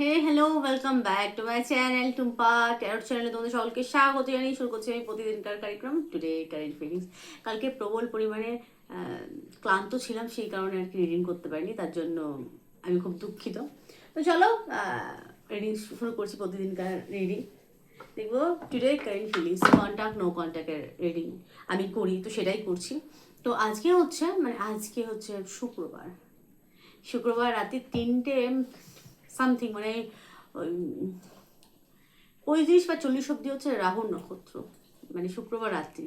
Hey hello welcome back to my channel Tumpa tarot চ্যানেলে তোমাদের সকলকে স্বাগত জানিয়ে শুরু করছি আমি প্রতিদিনকার কার্যক্রম টুডে কারেন্ট ফিলিংস কালকে প্রবল পরিমাণে ক্লান্ত ছিলাম, সেই কারণে আর কি রিডিং করতে পারিনি, তার জন্য আমি খুব দুঃখিত। তো চলো রিডিং শুরু করছি প্রতিদিনকার রিডিং দেখব today current feelings contact no কন্ট্যাক্টের reading আমি করি, তো সেটাই করছি। তো আজকে হচ্ছে মানে আজকে হচ্ছে শুক্রবার। শুক্রবার রাতে তিনটে সামথিং মানে পঁয়ত্রিশ বা চল্লিশ অব্দি হচ্ছে রাহুর নক্ষত্র মানে শুক্রবার রাত্রি,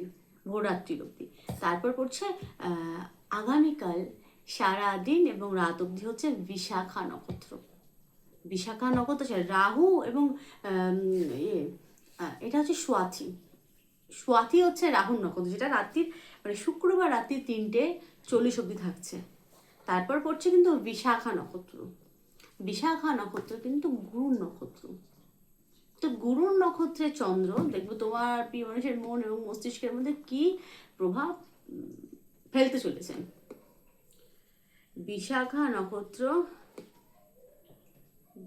ভোর রাত্রির অব্দি তারপর পড়ছে আগামীকাল সারা দিন এবং রাত অবধি হচ্ছে বিশাখা নক্ষত্র। বিশাখা নক্ষত্র রাহু এবং ইয়ে এটা হচ্ছে সোয়াথি সোয়াথি হচ্ছে রাহুর নক্ষত্র, যেটা রাত্রির মানে শুক্রবার রাত্রি তিনটে চল্লিশ অব্দি থাকছে। তারপর পড়ছে কিন্তু বিশাখা নক্ষত্র। বিশাখা নক্ষত্র কিন্তু গুরুর নক্ষত্র। তো গুরুর নক্ষত্রের চন্দ্র, দেখব তোমার প্রিয় মানুষের মন এবং মস্তিষ্কের মধ্যে কি প্রভাব ফেলতে চলেছেন বিশাখা নক্ষত্র,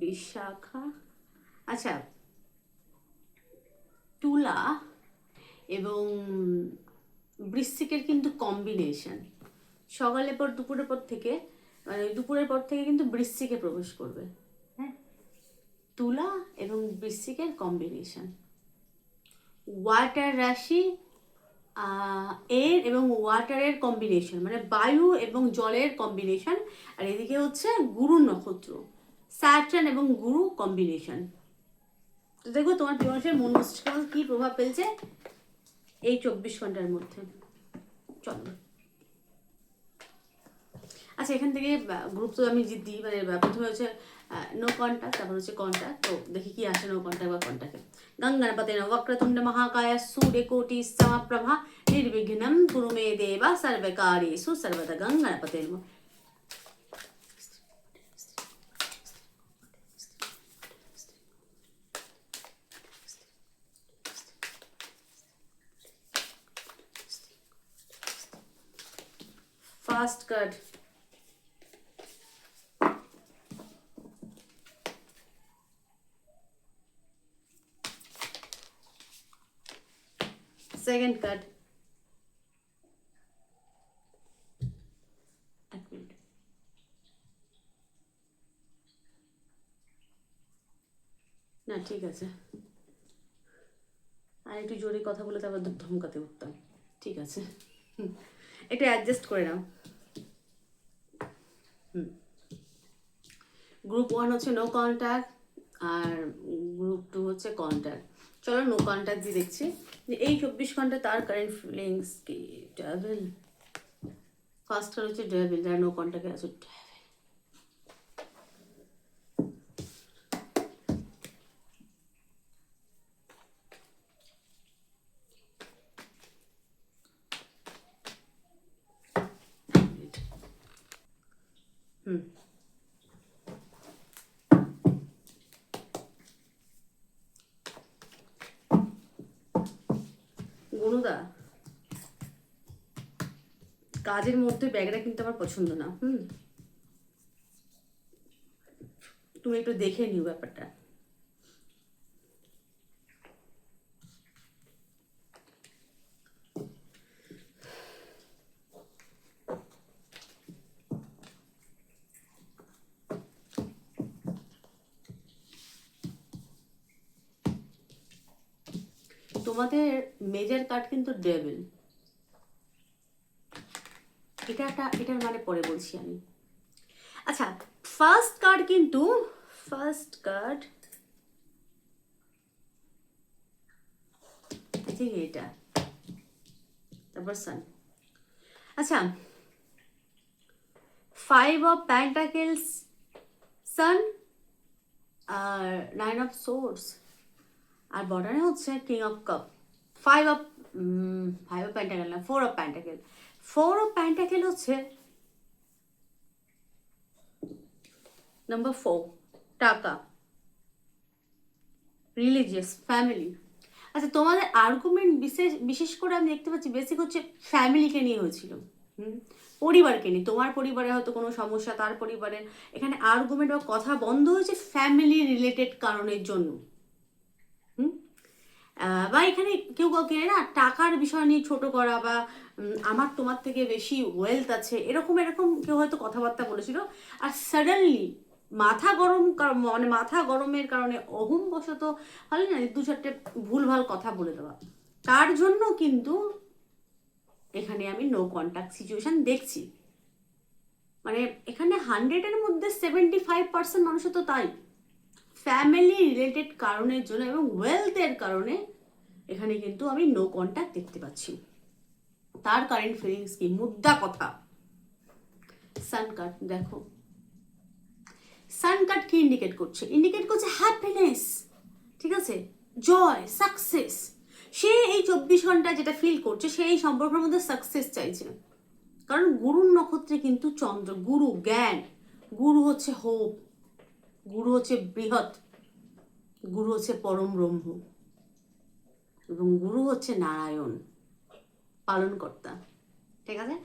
বিশাখা আচ্ছা তুলা এবং বৃশ্চিকের কিন্তু কম্বিনেশন সকালের পর, দুপুরের পর থেকে মানে দুপুরের পর থেকে কিন্তু বৃশ্চিকে প্রবেশ করবে। হ্যাঁ। তুলা এবং বৃশ্চিকের কম্বিনেশন ওয়াটার রাশি এর এবং ওয়াটারের কম্বিনেশন মানে বায়ু এবং জলের কম্বিনেশন আর এদিকে হচ্ছে গুরু নক্ষত্র স্যাটার্ন এবং গুরু কম্বিনেশন তো দেখো তোমার মানুষের মন মস্তিষ্কের কী প্রভাব ফেলছে? এই চব্বিশ ঘণ্টার মধ্যে। চলো। আচ্ছা এখান থেকে গ্রুপ তো আমি যে দিই মানে আহ, প্রথমে হচ্ছে নো কন্ট্যাক্ট তারপর হচ্ছে কন্ট্যাক্ট তো দেখি কি আসে নো কন্ট্যাক্ট বা কন্ট্যাক্টে গঙ্গণপতে বক্রতুণ্ড মহাকায় সূর্য কোটি সমপ্রভা নির্বিঘ্নম কুরু মে দেবা সর্বকার্যেষু সর্বদা গঙ্গণপতে নমঃ। ফার্স্ট সেকেন্ড কার্ড না, ঠিক আছে। আর একটু জোরে কথা বলে তারপর ধমকাতে উঠতাম। ঠিক আছে। হুম। একটু অ্যাডজাস্ট করে নাও। গ্রুপ ওয়ান হচ্ছে নো কন্ট্যাক্ট আর গ্রুপ টু হচ্ছে কন্ট্যাক্ট চলো নো দিয়ে দেখছি। যে এই চব্বিশ ঘণ্টা তার কারেন্ট ফিলিংস কি ডেভিল ফার্স্ট হচ্ছে ডেভিল যারা নো কন্ট্যাক্টে আছে কাজের মধ্যে ব্যাগটা কিন্তু আমার পছন্দ না, হুম। তুমি একটু দেখে নিও ব্যাপারটা। তোমাদের মেজর কার্ড কিন্তু ডেভিল এটা একটা, এটার মানে পরে বলছি আমি। আচ্ছা ফার্স্ট কার্ড কিন্তু ফার্স্ট কার্ড ঠিক এটা, তারপর সান আচ্ছা ফাইভ অফ প্যান্টাকেলস সান আর নাইন অফ সোর্স আর বর্ডারে হচ্ছে king of cup five of five of pentacle না four of pentacle four of pentacle হচ্ছে নাম্বার ফোর টাকা। রিলিজিয়াস ফ্যামিলি আচ্ছা তোমাদের আর্গুমেন্ট বিশেষ বিশেষ করে আমি দেখতে পাচ্ছি বেসিক হচ্ছে ফ্যামিলিকে নিয়ে হয়েছিল। পরিবারকে নিয়ে। তোমার পরিবারে হয়তো কোনো সমস্যা, তার পরিবারে। এখানে আর্গুমেন্ট বা কথা বন্ধ হয়েছে ফ্যামিলি রিলেটেড কারণের জন্য। বা এখানে কেউ কাউকে না টাকার বিষয় নিয়ে ছোট করা বা আমার তোমার থেকে বেশি ওয়েলথ আছে, এরকম এরকম কেউ হয়তো কথাবার্তা বলেছিল। আর সাডেনলি মাথা গরম মানে মাথা গরমের কারণে অহম বশত হলে না দু চারটে ভুলভাল কথা বলে দেওয়া। তার জন্য কিন্তু এখানে আমি নো কন্ট্যাক্ট সিচুয়েশান দেখছি। মানে এখানে হান্ড্রেডের মধ্যে সেভেন্টি ফাইভ পার্সেন্ট মানুষও তো তাই। ফ্যামিলি রিলেটেড কারণের জন্য এবং ওয়েলথের কারণে এখানে কিন্তু আমি নো কন্ট্যাক্ট দেখতে পাচ্ছি। তার কারেন্ট ফিলিংস কি? মুদ্রা কথা। সান কাট দেখো। সান কাট কি ইন্ডিকেট করছে? ইন্ডিকেট করছে হ্যাপিনেস ঠিক আছে? জয় সাকসেস সে এই চব্বিশ ঘণ্টা যেটা ফিল করছে, সে এই সম্পর্কের মধ্যে সাকসেস চাইছে। কারণ গুরুর নক্ষত্রে কিন্তু চন্দ্র, গুরু, জ্ঞান। গুরু হচ্ছে হোপ গুরু হচ্ছে বৃহৎ, গুরু হচ্ছে পরম ব্রহ্ম এবং গুরু হচ্ছে নারায়ণ, পালনকর্তা, ঠিক আছে?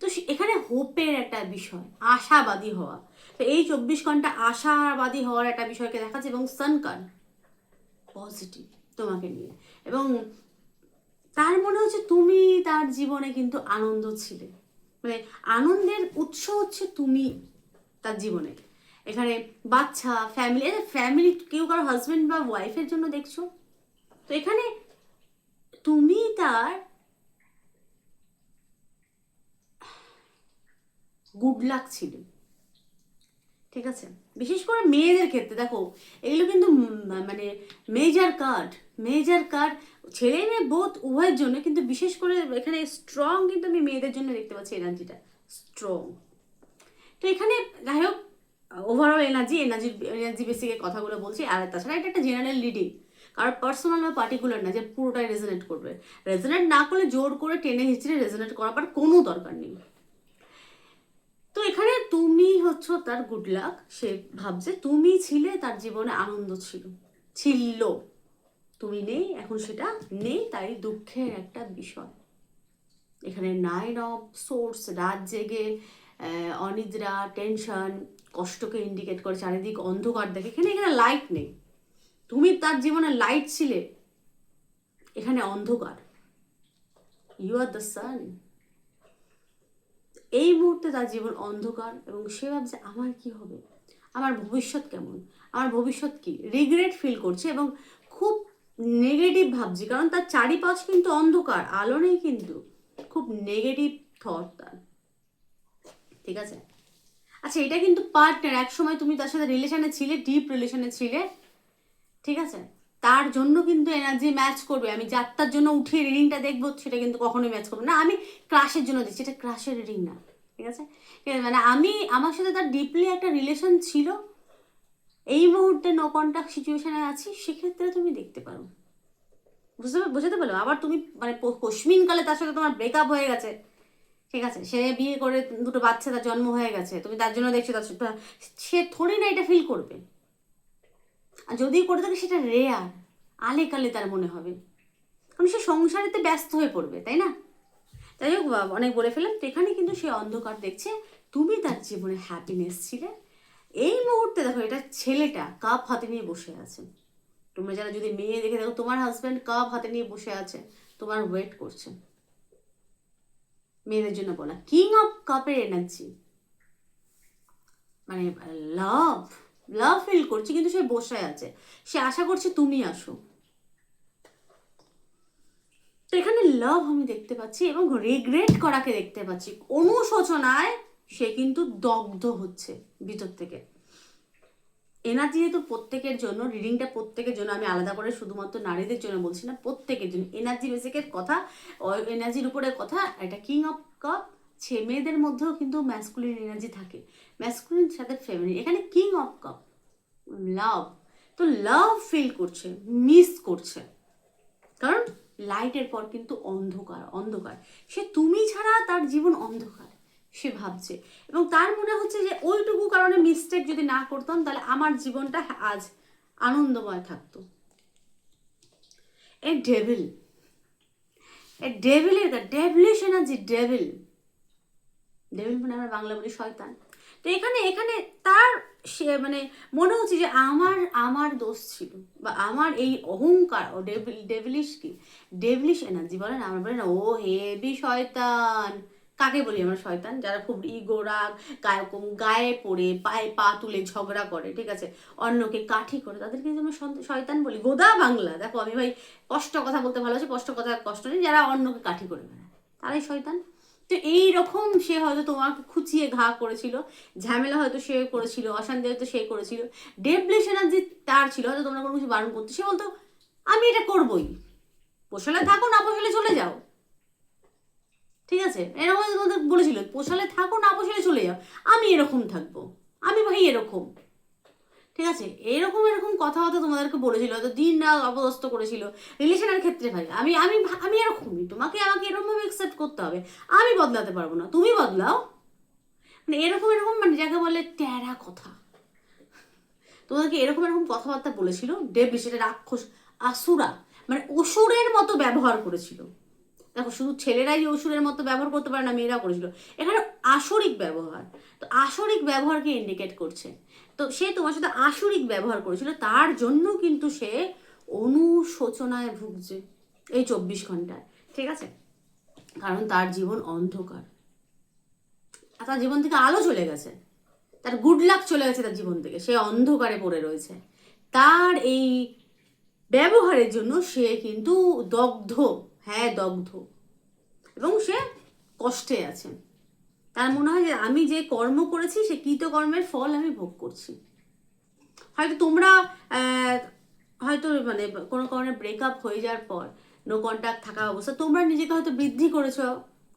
তো এখানে হোপের একটা বিষয়, আশাবাদী হওয়া। তো এই চব্বিশ ঘণ্টা আশাবাদী হওয়ার একটা বিষয়কে দেখাচ্ছে এবং সানকার পজিটিভ তোমাকে নিয়ে। এবং তার মনে হচ্ছে তুমি তার জীবনে কিন্তু আনন্দ ছিলে। মানে আনন্দের উৎস হচ্ছে তুমি তার জীবনে। এখানে বাচ্চা ফ্যামিলি ফ্যামিলি কেউ কারও হাজব্যান্ড বা ওয়াইফের জন্য দেখছ? তো এখানে তুমি তার গুড লাক ছিল। ঠিক আছে? বিশেষ করে মেয়েদের ক্ষেত্রে, দেখো, এগুলো কিন্তু মানে মেজার কার্ড মেজার কার্ড ছেলে মেয়ে বোধ উভয়ের জন্য, কিন্তু বিশেষ করে এখানে স্ট্রং কিন্তু আমি মেয়েদের জন্য দেখতে পাচ্ছি এনার্জিটা স্ট্রং তো এখানে যাই হোক ওভারঅল এনার্জি এনার্জি এনার্জি বেসিকে কথাগুলো বলছি, আর তাছাড়া এটা একটা জেনারেল লিডিং কারণ পার্সোনাল বা পার্টিকুলার না, যে পুরোটাই রেজনেট করবে। রেজনেট না করলে জোর করে টেনে হিচড়ে রেজনেট করার কোনো দরকার নেই। তো এখানে তুমি হচ্ছ তার গুড লাক সে ভাবছে তুমি ছিলে তার জীবনে আনন্দ ছিল ছিল। তুমি নেই, এখন সেটা নেই, তাই দুঃখের একটা বিষয়। এখানে নাইন অফ সোর্স রাত জেগে অনিদ্রা টেনশন কষ্টকে ইন্ডিকেট করে, চারিদিক অন্ধকার দেখে। এখানে এখানে লাইট নেই। তুমি তার জীবনে লাইট ছিলে। এখানে অন্ধকার। ইউ আর দ্য সান এই মুহূর্তে তার জীবন অন্ধকার এবং সে ভাবছে, আমার কি হবে? আমার ভবিষ্যৎ কেমন? আমার ভবিষ্যৎ কি? রিগ্রেট ফিল করছে এবং খুব নেগেটিভ ভাবছি, কারণ তার চারিপাশ কিন্তু অন্ধকার, আলো নেই কিন্তু। খুব নেগেটিভ থট তার। ঠিক আছে? আচ্ছা এটা কিন্তু পার্টনার এক সময় তুমি তার সাথে রিলেশনে ছিলে ডিপ রিলেশনে ছিলে, ঠিক আছে? তার জন্য কিন্তু এনার্জি ম্যাচ করবে। আমি যাত্রার জন্য উঠিয়ে রিডিংটা দেখব, সেটা কিন্তু কখনোই ম্যাচ করবে না। আমি ক্রাশের জন্য দিচ্ছি, এটা ক্রাশের রিডিং না, ঠিক আছে? ঠিক আছে মানে আমি, আমার সাথে তার ডিপলি একটা রিলেশন ছিল। এই মুহূর্তে নো কন্ট্যাক্ট সিচুয়েশনে আছি, সেক্ষেত্রে তুমি দেখতে পারো। বুঝতে বুঝতে পারল? আবার তুমি মানে কশ্মিন কালে তার সাথে তোমার ব্রেকআপ হয়ে গেছে। ঠিক আছে, সে বিয়ে করে দুটো বাচ্চা, তার জন্ম হয়ে গেছে, তুমি তার জন্য দেখছ, তার সে থোড়ি না এটা ফিল করবে। আর যদি করে থাকে, সেটা রেয়ার আলে কালে তার মনে হবে। কারণ সে সংসারেতে ব্যস্ত হয়ে পড়বে, তাই না? যাই হোক অনেক বলে ফেললাম, তো এখানে কিন্তু সে অন্ধকার দেখছে, তুমি তার জীবনে হ্যাপিনেস ছিলে। এই মুহূর্তে দেখো, এটা ছেলেটা কাপ হাতে নিয়ে বসে আছে। তোমরা যারা যদি মেয়ে দেখে দেখো তোমার হাজব্যান্ড কাপ হাতে নিয়ে বসে আছে, তোমার ওয়েট করছে। মেয়েদের জন্য বলা। কিং অফ কাপের এনার্জি মানে লাভ লাভ ফিল করছে, কিন্তু সে বসে আছে। সে আশা করছে তুমি আসো। তো এখানে লাভ আমি দেখতে পাচ্ছি এবং রিগ্রেট করাকে দেখতে পাচ্ছি। অনুশোচনায় সে কিন্তু দগ্ধ হচ্ছে ভিতর থেকে। এনার্জি যেহেতু প্রত্যেকের জন্য রিডিংটা প্রত্যেকের জন্য, আমি আলাদা করে শুধুমাত্র নারীদের জন্য বলছি না, প্রত্যেকের জন্য। এনার্জি বেসিকের কথা এনার্জির উপরে কথা এটা কিং অফ কাপ ছে, মেয়েদের মধ্যেও কিন্তু ম্যাসকুলিন এনার্জি থাকে। ম্যাসকুলিন সাথে ফেমিনিন এখানে কিং অফ কাপ লাভ তো লাভ ফিল করছে মিস করছে। কারণ লাইটের পর কিন্তু অন্ধকার অন্ধকার। সে তুমি ছাড়া তার জীবন অন্ধকার। সে ভাবছে। এবং তার মনে হচ্ছে যে ওইটুকু কারণে মিস্টেক যদি না করতাম, তাহলে আমার জীবনটা আজ আনন্দময় থাকতো। এ ডেভিল এ ডেভিলের ডেভিলিশ এনার্জি ডেভিল ডেভিল মানে আমরা বাংলা বলি শয়তান। তো এখানে এখানে তার সে মানে মনে হচ্ছে যে আমার আমার দোষ ছিল বা আমার এই অহংকার। ও ডেভিল ডেভিলিশ কি? ডেভিলিশ এনার্জি বলে না আমরা না, ও হেবি শয়তান। কাকে বলি আমরা, শয়তান? যারা খুব ইগো রাগ, গায়ে গায়ে পড়ে, পায়ে পা তুলে ঝগড়া করে, ঠিক আছে? অন্যকে কাঠি করে, তাদেরকে সন্ত- শয়তান বলি। গোদা বাংলা, দেখো আমি ভাই কষ্ট কথা বলতে ভালোবাসি, কষ্ট কথা, কষ্ট নেই, যারা অন্যকে কাঠি করে বেড়ায়। তারাই শয়তান। তো এই রকম সে হয়তো তোমাকে খুঁচিয়ে ঘা করেছিল, ঝামেলা হয়তো সে করেছিল, অশান্তি হয়তো সে করেছিল ডেভলিশ যে তার ছিল, হয়তো তোমরা কোনো কিছু বারণ করতে, সে বলতো, আমি এটা করবই। পোষালে থাকো, না পোষালে চলে যাও। ঠিক আছে? এরকম তোমাদের বলেছিল, পোষালে থাকো, না পোষালে চলে যাও। আমি এরকম থাকব। আমি ভাই এরকম। ঠিক আছে? এরকম এরকম কথাবার্তা তোমাদেরকে বলেছিল, হয়তো দিন রাত অপদস্থ করেছিল। রিলেশনের ক্ষেত্রে ভাই, আমি আমি আমি এরকমই। তোমাকে, আমাকে এরকমভাবে অ্যাকসেপ্ট করতে হবে। আমি বদলাতে পারব না। তুমি বদলাও। মানে এরকম এরকম মানে যাকে বলে ট্যারা কথা। তোমাদেরকে এরকম এরকম কথাবার্তা বলেছিল। ডেবলি সেটা রাক্ষস, আসুরা। মানে অসুরের মতো ব্যবহার করেছিল। দেখো, শুধু ছেলেরাই অসুরের মতো ব্যবহার করতে পারে না মেয়েরা করেছিল। এখানে আসরিক ব্যবহার। তো আসরিক ব্যবহারকে ইন্ডিকেট করছে। তো সে তোমার সাথে আসরিক ব্যবহার করেছিল, তার জন্য কিন্তু সে অনুশোচনায় ভুগছে এই চব্বিশ ঘন্টায়। ঠিক আছে? কারণ তার জীবন অন্ধকার। আর তার জীবন থেকে আলো চলে গেছে। তার গুড লাক চলে গেছে তার জীবন থেকে। সে অন্ধকারে পড়ে রয়েছে। তার এই ব্যবহারের জন্য সে কিন্তু দগ্ধ। হ্যাঁ দগ্ধ। এবং সে কষ্টে আছেন তার মনে হয় যে আমি যে কর্ম করেছি, সে কৃতকর্মের ফল আমি ভোগ করছি। হয়তো তোমরা হয়তো মানে কোনো কারণে ব্রেকআপ হয়ে যাওয়ার পর নো কন্ট্যাক্ট থাকা অবস্থা, তোমরা নিজেকে হয়তো বৃদ্ধি করেছ।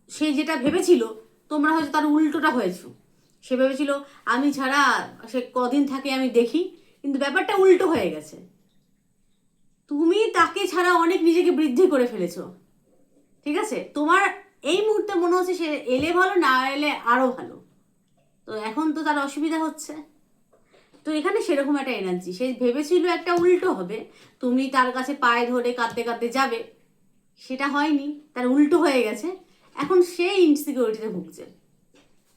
সে যেটা ভেবেছিল, তোমরা হয়তো তার উল্টোটা হয়েছো। সে ভেবেছিল, আমি ছাড়া সে কদিন থাকে আমি দেখি, কিন্তু ব্যাপারটা উল্টো হয়ে গেছে। তুমি তাকে ছাড়া অনেক নিজেকে বৃদ্ধি করে ফেলেছো। ঠিক আছে? তোমার এই মুহূর্তে মনে হচ্ছে সে এলে ভালো, না এলে আরও ভালো। তো এখন তো তার অসুবিধা হচ্ছে। তো এখানে সেরকম একটা এনার্জি সে ভেবেছিল একটা উল্টো হবে। তুমি তার কাছে পায়ে ধরে কাঁদতে কাঁদতে যাবে। সেটা হয়নি। তার উল্টো হয়ে গেছে। এখন সে ইনসিকিউরিটিতে ভুগছে।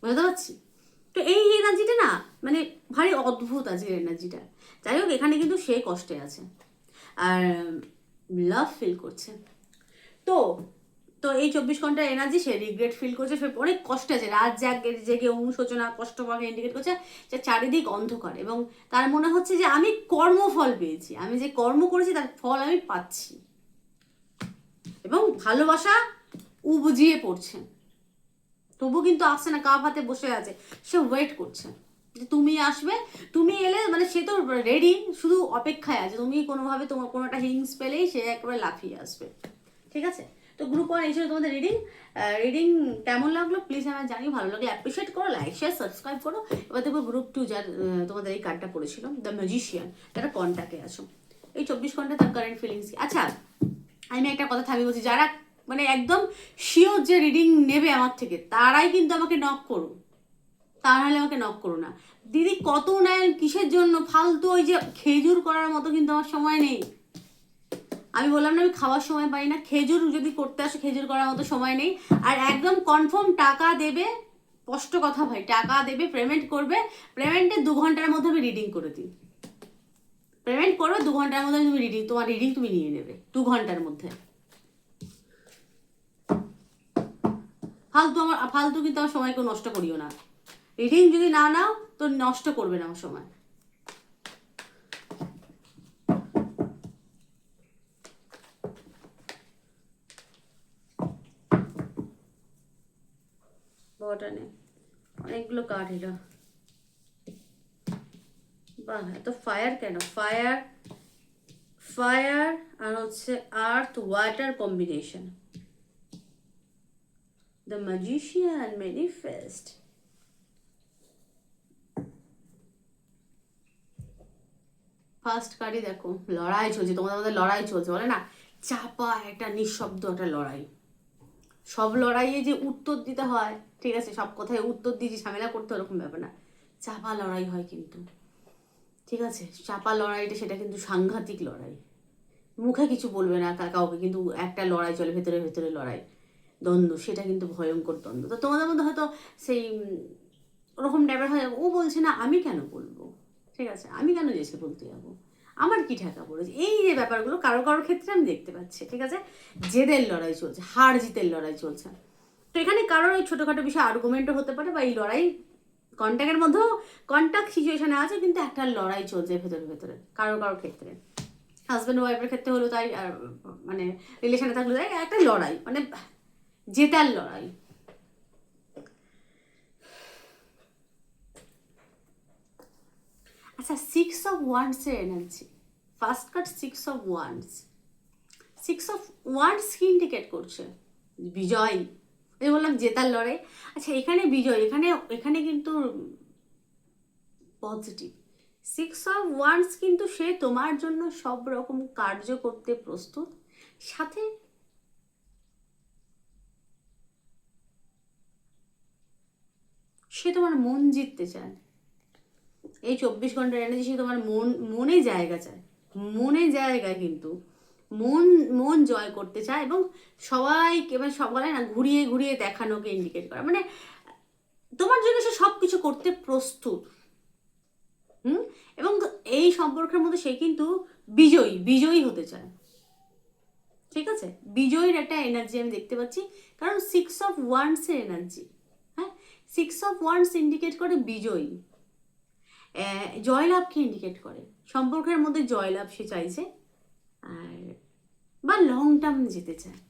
বুঝতে পারছি? তো এই এনার্জিটা না মানে ভারী অদ্ভুত আছে এনার্জিটা যাই হোক, এখানে কিন্তু সে কষ্টে আছে। আর লাভ ফিল করছে। তো তো এই চব্বিশ ঘণ্টার এনার্জি সে রিগ্রেট ফিল করছে, সে অনেক কষ্ট আছে। রাত জাগে, জেগে অনুশোচনা, কষ্ট পাকে ইন্ডিকেট করছে, যে চারিদিক অন্ধকার এবং তার মনে হচ্ছে যে আমি কর্মফল পেয়েছি। আমি যে কর্ম করেছি, তার ফল আমি পাচ্ছি। এবং ভালোবাসা উবজিয়ে পড়ছে। তবু কিন্তু আসছে না, কাপ হাতে বসে আছে। সে ওয়েট করছে। তুমি আসবে, তুমি এলে মানে সে তো রেডি শুধু অপেক্ষায় আছে। তুমি কোনোভাবে তোমার কোনো একটা হিংস পেলেই সে একবারে লাফিয়ে আসবে। ঠিক আছে? তো গ্রুপ ওয়ান এই ছিল তোমাদের রিডিং রিডিং কেমন লাগল? প্লিজ আমার জানি ভালো লাগলে অ্যাপ্রিসিয়েট করো লাইক শেয়ার সাবস্ক্রাইব করো। এবার দেখব গ্রুপ টু যার তোমাদের এই কার্ডটা পড়েছিল দ্য ম্যাজিশিয়ান যারা কন্ট্যাক্টে আছো। এই চব্বিশ ঘণ্টা তার কারেন্ট ফিলিংস আচ্ছা আমি একটা কথা থামি বলছি, যারা মানে একদম শিওর যে রিডিং নেবে আমার থেকে, তারাই কিন্তু আমাকে নক করো তা নাহলে আমাকে নক করো না। দিদি, কত নেন কিসের জন্য? ফালতু ওই যে খেজুর করার মতো কিন্তু আমার সময় নেই। আমি বললাম না, আমি খাওয়ার সময় পাই না। খেজুর যদি করতে আসে, খেজুর করার মতো সময় নেই। আর একদম কনফার্ম টাকা দেবে, স্পষ্ট কথা ভাই, টাকা দেবে পেমেন্ট করবে। পেমেন্টের দু ঘণ্টার মধ্যে আমি রিডিং করে দিই। পেমেন্ট করবে, দু ঘণ্টার মধ্যে তুমি রিডিং তোমার রিডিং তুমি নিয়ে নেবে, দু ঘণ্টার মধ্যে। ফালতু আমার, ফালতু কিন্তু আমার সময় কেউ নষ্ট করিও না। রিডিং যদি না নাও, তো নষ্ট করবে না আমার সময় অনেকগুলো কাঠ এলো। বাহ, এত ফায়ার কেন? ফায়ার ফায়ার আর হচ্ছে earth water combination the magician manifest first কার্ডই দেখো, লড়াই চলছে, তোমাদের মধ্যে লড়াই চলছে, বলে না? চাপা একটা নিঃশব্দ একটা লড়াই। সব লড়াইয়ে যে উত্তর দিতে হয়, ঠিক আছে, সব কথায় উত্তর দিয়ে যে ঝামেলা করতে ওরকম ব্যাপার না। চাপা লড়াই হয় কিন্তু। ঠিক আছে? চাপা লড়াইটা সেটা কিন্তু সাংঘাতিক লড়াই। মুখে কিছু বলবে না কাউকে, কিন্তু একটা লড়াই চলে, ভেতরে ভেতরে লড়াই। দ্বন্দ্ব, সেটা কিন্তু ভয়ঙ্কর দ্বন্দ্ব। তো তোমাদের মধ্যে হয়তো সেই ওরকম টাইপের হয়, ও বলছে না, আমি কেন বলব? ঠিক আছে, আমি কেন যেসে বলতে যাব? আমার কি ঠেকা পড়েছে? এই যে ব্যাপারগুলো কারও কারোর ক্ষেত্রে আমি দেখতে পাচ্ছি, ঠিক আছে? জেদের লড়াই চলছে, হার জিতের লড়াই চলছে। তো এখানে কারোর ওই ছোটোখাটো বিষয়ে আর্গুমেন্টও হতে পারে বা এই লড়াই কন্ট্যাক্টের মধ্যেও কন্ট্যাক্ট সিচুয়েশনে আছে, কিন্তু একটা লড়াই চলছে ভেতরে ভেতরে, কারও কারোর ক্ষেত্রে। হাজব্যান্ড ওয়াইফের ক্ষেত্রে হলো তাই মানে রিলেশনে থাকলে তাই, একটা লড়াই মানে জেতার লড়াই। আচ্ছা six of ওয়ান্সের energy first card six of wands six of wands কি ইন্ডিকেট করছে? বিজয়। আমি বললাম, জেতার লড়াই। আচ্ছা এখানে বিজয়, এখানে এখানে কিন্তু পজিটিভ সিক্স অফ ওয়ান্স কিন্তু সে তোমার জন্য সব রকম কার্য করতে প্রস্তুত। সাথে সে তোমার মন জিততে চায়। এই চব্বিশ ঘণ্টার এনার্জি সে তোমার মন, মনে জায়গা চায়। মনে জায়গা কিন্তু মন মন জয় করতে চায় এবং সবাইকে মানে সবাই না ঘুরিয়ে ঘুরিয়ে দেখানোকে ইন্ডিকেট করা। মানে তোমার জন্য সে সব কিছু করতে প্রস্তুত। হুম? এবং এই সম্পর্কের মধ্যে সে কিন্তু বিজয়ী বিজয়ী হতে চায়। ঠিক আছে? বিজয়ীর একটা এনার্জি আমি দেখতে পাচ্ছি। কারণ সিক্স অফ ওয়ান্সের এনার্জি হ্যাঁ? সিক্স অফ ওয়ান্স ইন্ডিকেট করে বিজয়ী। জয়লাভকে ইন্ডিকেট করে। সম্পর্কের মধ্যে জয়লাভ সে চাইছে, আর বা লং টার্ম যেতে চায়।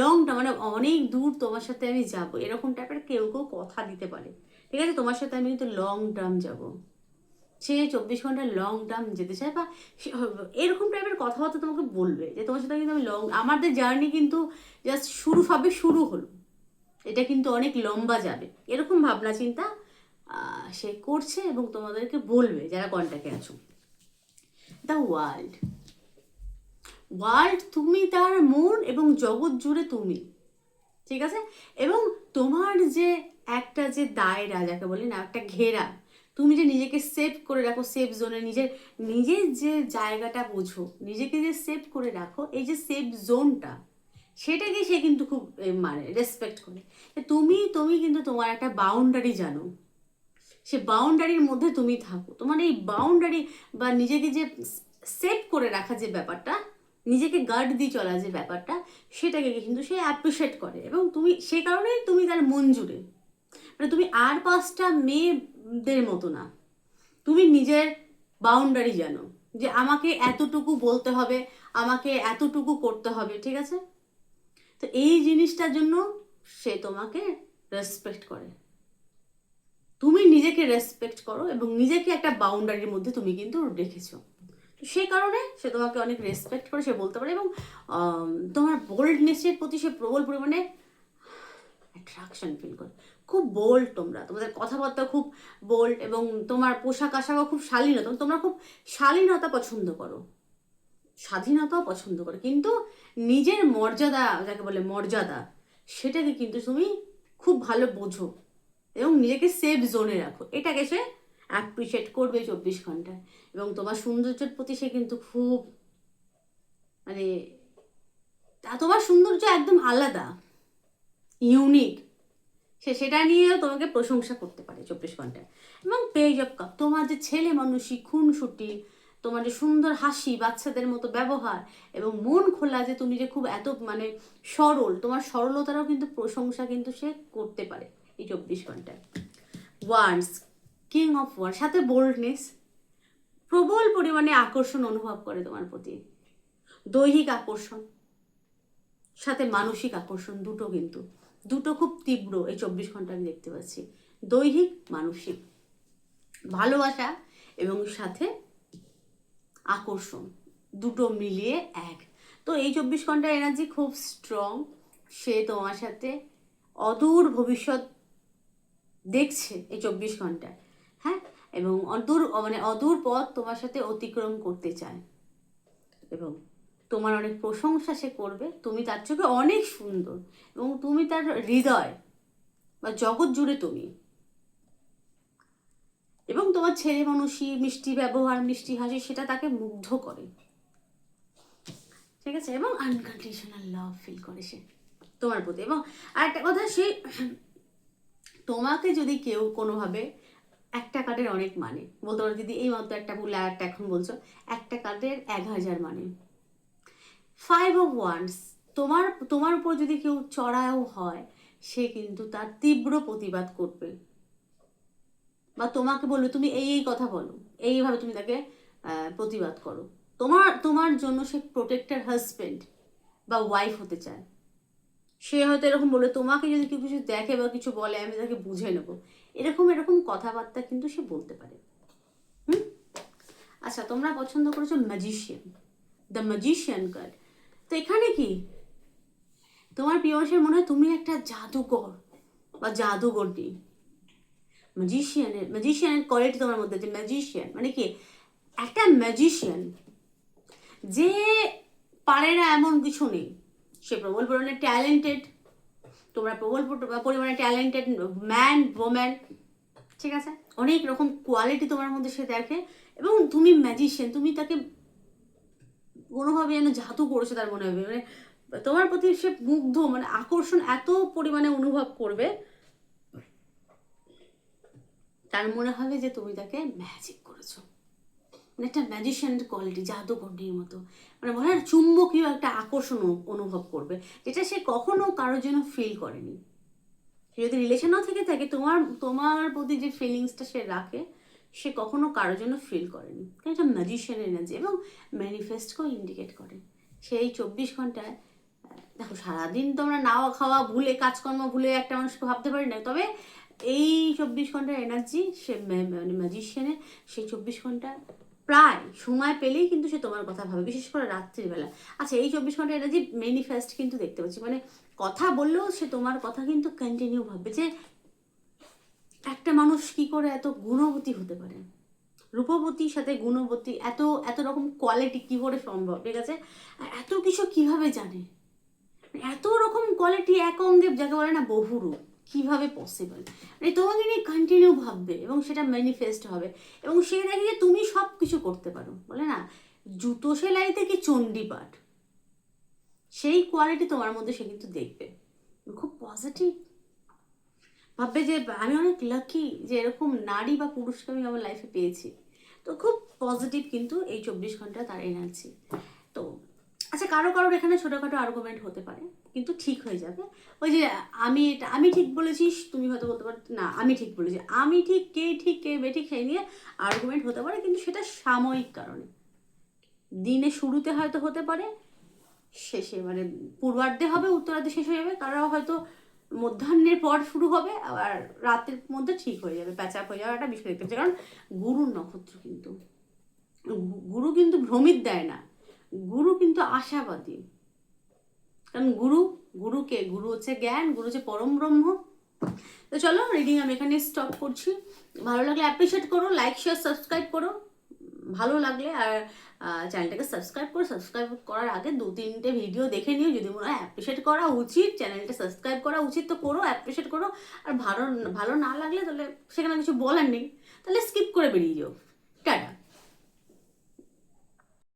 লং টার্ম মানে অনেক দূর তোমার সাথে আমি যাব, এরকম টাইপের কেউ কেউ কথা দিতে পারে। ঠিক আছে, তোমার সাথে আমি কিন্তু লং টার্ম যাব, সে চব্বিশ ঘণ্টা লং টার্ম যেতে চায় বা এরকম টাইপের কথাবার্তা তোমাকে বলবে যে তোমার সাথে কিন্তু আমি লং আমাদের জার্নি কিন্তু জাস্ট শুরু সবে শুরু হলো। এটা কিন্তু অনেক লম্বা যাবে। এরকম ভাবনা চিন্তা সে করছে এবং তোমাদেরকে বলবে যারা কন্ট্যাক্টে আছো। দ্য ওয়ার্ল্ড ওয়ার্ল্ড তুমি তার মন এবং জগৎ জুড়ে তুমি। ঠিক আছে? এবং তোমার যে একটা যে দায়রা, যাকে বলি না, একটা ঘেরা, তুমি যে নিজেকে সেভ করে রাখো সেফ জোনে নিজের নিজের যে জায়গাটা বোঝো, নিজেকে যে সেভ করে রাখো, এই যে সেফ জোনটা সেটাকে সে কিন্তু খুব মানে রেসপেক্ট করে। তুমি তুমি কিন্তু তোমার একটা বাউন্ডারি জানো। সে বাউন্ডারির মধ্যে তুমি থাকো। তোমার এই বাউন্ডারি বা নিজেকে যে সেট করে রাখা যে ব্যাপারটা, নিজেকে গার্ড দিয়ে চলা যে ব্যাপারটা, সেটাকে কিন্তু সে অ্যাপ্রিসিয়েট করে। এবং তুমি, সে কারণেই তুমি তার মন জুড়ে। মানে তুমি আর পাঁচটা মেয়েদের মতো না। তুমি নিজের বাউন্ডারি জানো যে আমাকে এতটুকু বলতে হবে, আমাকে এতটুকু করতে হবে, ঠিক আছে? তো এই জিনিসটার জন্য সে তোমাকে রেসপেক্ট করে। তুমি নিজেকে রেসপেক্ট করো এবং নিজেকে একটা বাউন্ডারির মধ্যে তুমি কিন্তু রেখেছো। সেই কারণে সে তোমাকে অনেক রেসপেক্ট করে, সে বলতে পারে এবং তোমার বোল্ডনেসের প্রতি সে প্রবল পরিমাণে অ্যাট্রাকশন ফিল করে। খুব বোল্ড তোমরা। তোমাদের কথাবার্তা খুব বোল্ড এবং তোমার পোশাক আশাকও খুব শালীনতা তোমরা খুব শালীনতা পছন্দ করো। স্বাধীনতাও পছন্দ করো। কিন্তু নিজের মর্যাদা, যাকে বলে মর্যাদা, সেটাকে কিন্তু তুমি খুব ভালো বোঝো। এবং নিজেকে সেফ জোনে রাখো। এটাকে সে অ্যাপ্রিসিয়েট করবে চব্বিশ ঘন্টায়। এবং তোমার সৌন্দর্যের প্রতি সে কিন্তু খুব মানে তোমার সৌন্দর্য একদম আলাদা ইউনিক সে সেটা নিয়েও তোমাকে প্রশংসা করতে পারে চব্বিশ ঘন্টায়। এবং পেজ অফ কাপ তোমার যে ছেলে মানুষই খুনসুটি, তোমার যে সুন্দর হাসি, বাচ্চাদের মতো ব্যবহার এবং মন খোলা যে তুমি যে খুব এত মানে সরল, তোমার সরলতারও কিন্তু প্রশংসা কিন্তু সে করতে পারে। এই চব্বিশ ঘন্টায়। ওয়ান্স কিং অফ ওয়ার সাথে বোল্ডনেস প্রবল পরিমাণে আকর্ষণ অনুভব করে তোমার প্রতি। দৈহিক আকর্ষণ, সাথে মানসিক আকর্ষণ দুটো কিন্তু, দুটো খুব তীব্র এই চব্বিশ ঘণ্টা আমি দেখতে পাচ্ছি। দৈহিক, মানসিক। ভালোবাসা এবং সাথে আকর্ষণ, দুটো মিলিয়ে এক। তো এই চব্বিশ ঘণ্টার এনার্জি খুব স্ট্রং সে তোমার সাথে অদূর ভবিষ্যৎ দেখছে এই চব্বিশ ঘন্টায় হ্যাঁ? এবং অদূর মানে অদূর পথ তোমার সাথে অতিক্রম করতে চায়। এবং তোমার অনেক প্রশংসা সে করবে, তুমি তার চোখে অনেক সুন্দর, এবং তুমি তার হৃদয়, বা জগৎ জুড়ে তুমি। এবং তোমার ছেলে মানুষই মিষ্টি ব্যবহার, মিষ্টি হাসি, সেটা তাকে মুগ্ধ করে। ঠিক আছে? এবং আনকন্ডিশনাল লাভ ফিল করে সে, তোমার প্রতি। এবং আরেকটা কথা সেই তোমাকে যদি কেউ কোনোভাবে একটা কার্ডের অনেক মানে বলতে পারো দিদি এই মাত্র একটা বললে একটা এখন বলছো, একটা কার্ডের এক হাজার মানে। ফাইভ অফ ওয়ান্স তোমার তোমার উপর যদি কেউ চড়াও হয়, সে কিন্তু তার তীব্র প্রতিবাদ করবে। বা তোমাকে বলবে, তুমি এই এই কথা বলো, এইভাবে তুমি তাকে প্রতিবাদ করো। তোমার তোমার জন্য সে প্রোটেক্টার হাজবেন্ড বা ওয়াইফ হতে চায়। সে হয়তো এরকম বলে তোমাকে যদি কেউ কিছু দেখে বা কিছু বলে, আমি তাকে বুঝে নেব। এরকম এরকম কথাবার্তা কিন্তু সে বলতে পারে। হুম? আচ্ছা তোমরা পছন্দ করেছ ম্যাজিশিয়ান দ্য ম্যাজিশিয়ান কার্ড তো এখানে কি? তোমার মানুষের মনে হয় তুমি একটা জাদুকর বা জাদুকরটি ম্যাজিশিয়ানের ম্যাজিশিয়ানের কোয়ালিটি তোমার মধ্যে আছে। ম্যাজিশিয়ান মানে কি? একটা ম্যাজিশিয়ান যে পারে না এমন কিছু নেই। সে প্রবল পরিমাণে ট্যালেন্টেড তোমরা প্রবল পরিমাণে ট্যালেন্টেড ম্যান ওম্যান ঠিক আছে? অনেক রকম কোয়ালিটি তোমার মধ্যে সে দেখে এবং তুমি ম্যাজিশিয়ান তুমি তাকে কোনোভাবে যেন জাদু করেছে তার মনে হবে। মানে তোমার প্রতি সে মুগ্ধ মানে আকর্ষণ এত পরিমাণে অনুভব করবে। তার মনে হবে যে তুমি তাকে ম্যাজিক করেছ। মানে একটা ম্যাজিশিয়ানের কোয়ালিটি জাদুকরটির মতো। মানে মনে হয় চুম্বকীয় একটা আকর্ষণ অনুভব করবে, যেটা সে কখনো কারোর জন্য ফিল করেনি। সে যদি রিলেশনও থেকে থাকে, তোমার তোমার প্রতি যে ফিলিংসটা সে রাখে, সে কখনো কারোর জন্য ফিল করেনি। কারণ এটা ম্যাজিশিয়ান এনার্জি এবং ম্যানিফেস্টকেও ইন্ডিকেট করে। সেই চব্বিশ ঘন্টায় দেখো সারাদিন তোমরা নাওয়া খাওয়া, ভুলে কাজকর্ম, ভুলে একটা মানুষকে ভাবতে পারি না। তবে এই চব্বিশ ঘণ্টার এনার্জি সে মানে ম্যাজিশিয়ানের সেই চব্বিশ ঘণ্টা প্রায় সময় পেলেই কিন্তু সে তোমার কথা ভাবে, বিশেষ করে রাত্রিবেলা। আচ্ছা এই চব্বিশ ঘণ্টা এনার্জি ম্যানিফেস্ট কিন্তু দেখতে পাচ্ছি। মানে কথা বললেও সে তোমার কথা কিন্তু কন্টিনিউ ভাববে যে একটা মানুষ কি করে এত গুণবতী হতে পারে? রূপবতীর সাথে গুণবতী এত এত রকম কোয়ালিটি কি করে সম্ভব, ঠিক আছে? এত কিছু কীভাবে জানে? এত রকম কোয়ালিটি এক অঙ্গে, যাকে বলে না বহুরূপ। কীভাবে পসিবল মানে তোমাকে নিয়ে কন্টিনিউ ভাববে এবং সেটা ম্যানিফেস্ট হবে এবং সে দেখে যে তুমি সব কিছু করতে পারো, বলে না? জুতো সেলাই থেকে চণ্ডীপাঠ সেই কোয়ালিটি তোমার মধ্যে সে কিন্তু দেখবে। খুব পজিটিভ ভাববে যে, আমি অনেক লাকি যে এরকম নারী বা পুরুষকে আমি আমার লাইফে পেয়েছি। তো খুব পজিটিভ কিন্তু এই চব্বিশ ঘণ্টা তার এনার্জি তো আচ্ছা কারও কারোর এখানে ছোটোখাটো আর্গুমেন্ট হতে পারে, কিন্তু ঠিক হয়ে যাবে। ওই যে আমি এটা, আমি ঠিক বলেছিস, তুমি হয়তো বলতে পারো, না, আমি ঠিক বলেছি। আমি ঠিক, কে ঠিক, কে বে ঠিক, সেই নিয়ে আর্গুমেন্ট হতে পারে, কিন্তু সেটা সাময়িক কারণে। দিনে শুরুতে হয়তো হতে পারে, শেষে মানে পূর্বার্ধে হবে, উত্তরার্ধে শেষ হয়ে যাবে কারও হয়তো মধ্যাহ্নের পর শুরু হবে, আবার রাতের মধ্যে ঠিক হয়ে যাবে প্যাচ আপ হয়ে যাওয়ার একটা বিষয় দেখতে কারণ গুরুর নক্ষত্র কিন্তু গুরু কিন্তু ভ্রমিত দেয় না। গুরু কিন্তু আশাবাদী। কারণ গুরু গুরুকে গুরু হচ্ছে জ্ঞান, গুরু হচ্ছে পরম ব্রহ্ম। তো চলো রিডিং আমি এখানে স্টপ করছি। ভালো লাগলে অ্যাপ্রিসিয়েট করো লাইক শেয়ার সাবস্ক্রাইব করো। ভালো লাগলে আর চ্যানেলটাকে সাবস্ক্রাইব করো। সাবস্ক্রাইব করার আগে দু, তিনটে ভিডিও দেখে নিও। যদি মনে হয় অ্যাপ্রিসিয়েট করা উচিত চ্যানেলটা সাবস্ক্রাইব করা উচিত, তো করো অ্যাপ্রিসিয়েট করো। আর ভালো ভালো না লাগলে তাহলে সেখানে কিছু বলার নেই। তাহলে স্কিপ করে বেরিয়ে যাও। টাটা।